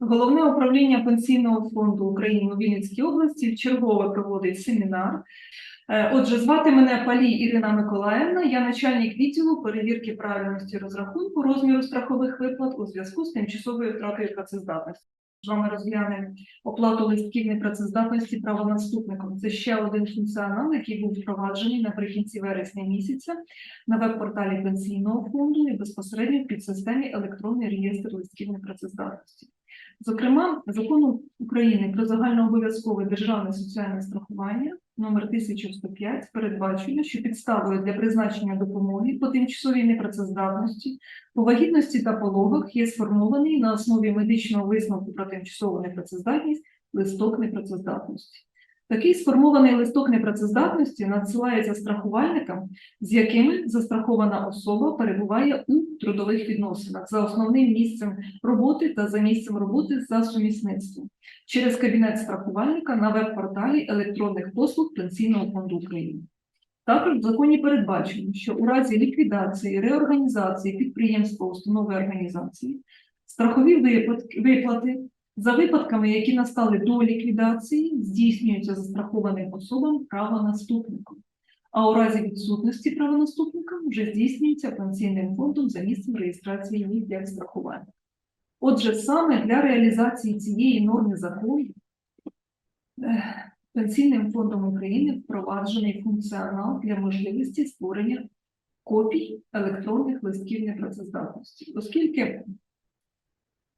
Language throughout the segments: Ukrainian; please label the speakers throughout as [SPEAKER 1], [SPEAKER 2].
[SPEAKER 1] Головне управління Пенсійного фонду України у Вінницькій області вчергове проводить семінар. Е, Отже, звати мене Палій Ірина Миколаївна, я начальник відділу перевірки правильності розрахунку розміру страхових виплат у зв'язку з тимчасовою втратою працездатності. З вами розглянемо оплату листків непрацездатності правонаступником. Це ще один функціонал, який був впроваджений наприкінці вересня місяця на веб-порталі Пенсійного фонду і безпосередньо в підсистемі електронний реєстр листків непрацездатності. Зокрема, закону України про загальнообов'язкове державне соціальне страхування номер 1105 передбачено, що підставою для призначення допомоги по тимчасовій непрацездатності по вагітності та пологах є сформований на основі медичного висновку про тимчасову непрацездатність листок непрацездатності. Такий сформований листок непрацездатності надсилається страхувальникам, з якими застрахована особа перебуває у трудових відносинах за основним місцем роботи та за місцем роботи за сумісництвом через кабінет страхувальника на веб-порталі електронних послуг Пенсійного фонду України. Також в законі передбачено, що у разі ліквідації, реорганізації підприємства, установи організації, страхові виплати за випадками, які настали до ліквідації, здійснюються застрахованим особам правонаступником. А у разі відсутності правонаступника вже здійснюється пенсійним фондом за місцем реєстрації їх для страхування. Отже, саме для реалізації цієї норми закону е, Пенсійним фондом України впроваджений функціонал для можливості створення копій електронних листків непрацездатності, оскільки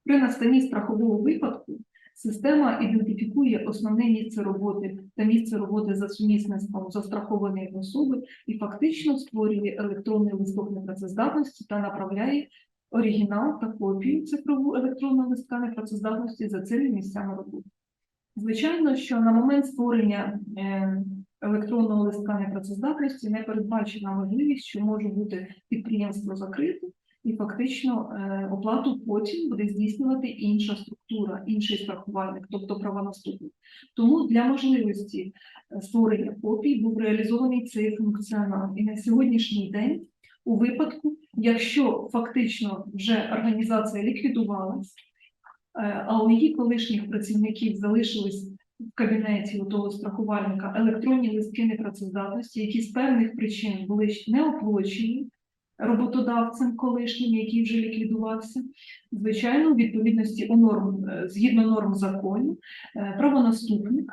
[SPEAKER 1] при настанні страхового випадку система ідентифікує основне місце роботи та місце роботи за сумісництвом застрахованої особи і фактично створює електронний листок непрацездатності та направляє оригінал та копію цифрову електронного листка непрацездатності за цими місцями роботи. Звичайно, що на момент створення е, електронного листка непрацездатності не передбачена можливість, що може бути підприємство закрите, і фактично е, оплату потім буде здійснювати інша структура, інший страхувальник, тобто правонаступник. Тому для можливості е, створення копій був реалізований цей функціонал. І на сьогоднішній день, у випадку, якщо фактично вже організація ліквідувалась, е, а у її колишніх працівників залишились в кабінеті у того страхувальника електронні листки непрацездатності, які з певних причин були не оплачені роботодавцем колишнім, який вже ліквідувався. Звичайно, у відповідності у норм, е, згідно норм закону, е, правонаступник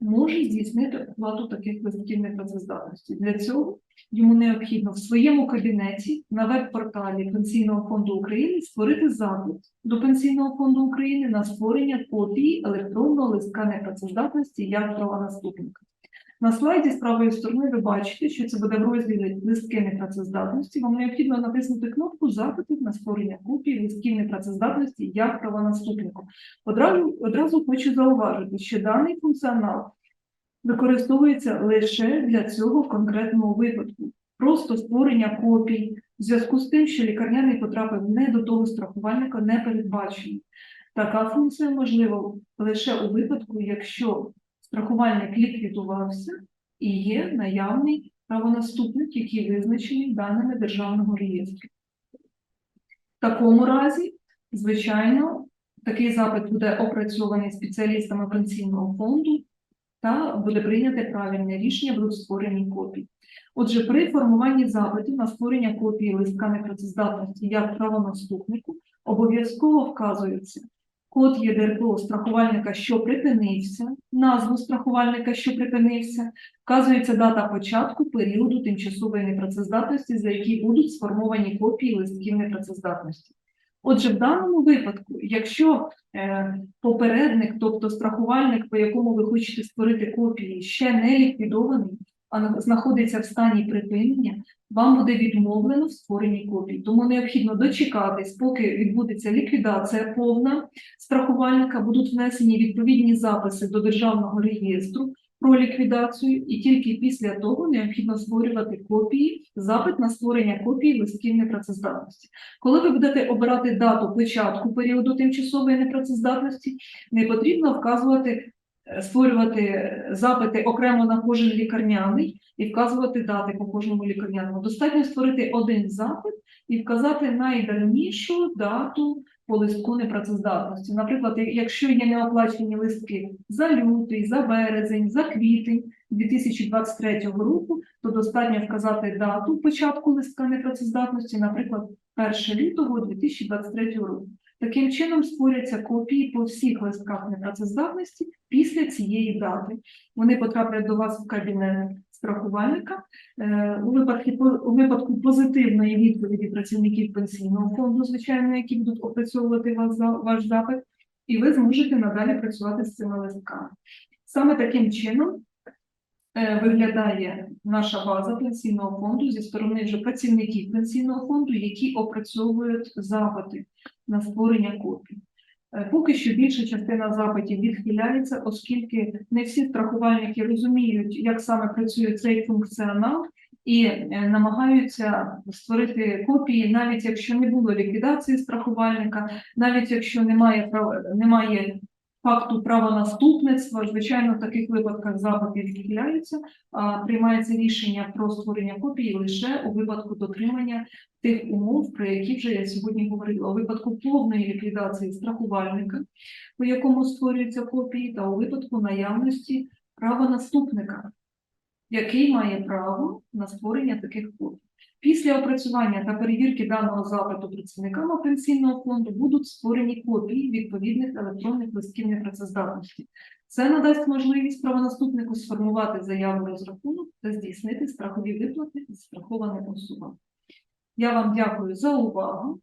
[SPEAKER 1] може здійснити оплату таких листків непрацездатності. Для цього йому необхідно в своєму кабінеті на веб-порталі Пенсійного фонду України створити запит до Пенсійного фонду України на створення копії електронного листка непрацездатності як правонаступника. На слайді з правої сторони ви бачите, що це буде в розділі листки непрацездатності. Вам необхідно натиснути кнопку запитів на створення копії листків непрацездатності як правонаступнику. Одразу, одразу хочу зауважити, що даний функціонал використовується лише для цього конкретного випадку. Просто створення копій в зв'язку з тим, що лікарняний потрапив не до того страхувальника, не передбачено. Така функція можлива лише у випадку, якщо страхувальник ліквідувався і є наявний правонаступник, який визначений даними державного реєстру. В такому разі, звичайно, такий запит буде опрацьований спеціалістами пенсійного фонду та буде прийняте правильне рішення, будуть створені копії. Отже, при формуванні запиту на створення копії листка непрацездатності як правонаступнику обов'язково вказується код ЄДРПО страхувальника, що припинився, назву страхувальника, що припинився, вказується дата початку періоду тимчасової непрацездатності, за які будуть сформовані копії листків непрацездатності. Отже, в даному випадку, якщо е, попередник, тобто страхувальник, по якому ви хочете створити копії, ще не ліквідований, знаходиться в стані припинення, вам буде відмовлено в створенні копій. Тому необхідно дочекатись, поки відбудеться ліквідація повна страхувальника, будуть внесені відповідні записи до державного реєстру про ліквідацію, і тільки після того необхідно створювати копії, запит на створення копії листків непрацездатності. Коли ви будете обирати дату початку періоду тимчасової непрацездатності, не потрібно вказувати, створювати запити окремо на кожен лікарняний і вказувати дати по кожному лікарняному. Достатньо створити один запит і вказати найдальнішу дату по листку непрацездатності. Наприклад, якщо є неоплачені листки за лютий, за березень, за квітень 2023 року, то достатньо вказати дату початку листка непрацездатності, наприклад, 1 лютого 2023 року. Таким чином створюються копії по всіх листках непрацездатності після цієї дати. Вони потраплять до вас в кабінет страхувальника. Е, У випадку, у випадку позитивної відповіді працівників пенсійного фонду, звичайно, які будуть опрацьовувати вас за ваш запит, і ви зможете надалі працювати з цими листками. Саме таким чином виглядає наша база пенсійного фонду зі сторони вже працівників пенсійного фонду, які опрацьовують запити на створення копій. Е, Поки що більша частина запитів відхиляється, оскільки не всі страхувальники розуміють, як саме працює цей функціонал, і е, намагаються створити копії, навіть якщо не було ліквідації страхувальника, навіть якщо немає немає факту правонаступництва. Звичайно, в таких випадках запити відхиляються, а приймається рішення про створення копії лише у випадку дотримання тих умов, про які вже я сьогодні говорила, у випадку повної ліквідації страхувальника, у якому створюються копії, та у випадку наявності правонаступника, який має право на створення таких копій. Після опрацювання та перевірки даного запиту працівниками пенсійного фонду будуть створені копії відповідних електронних листків непрацездатності. Це надасть можливість правонаступнику сформувати заяву розрахунок та здійснити страхові виплати з страхованим особам. Я вам дякую за увагу.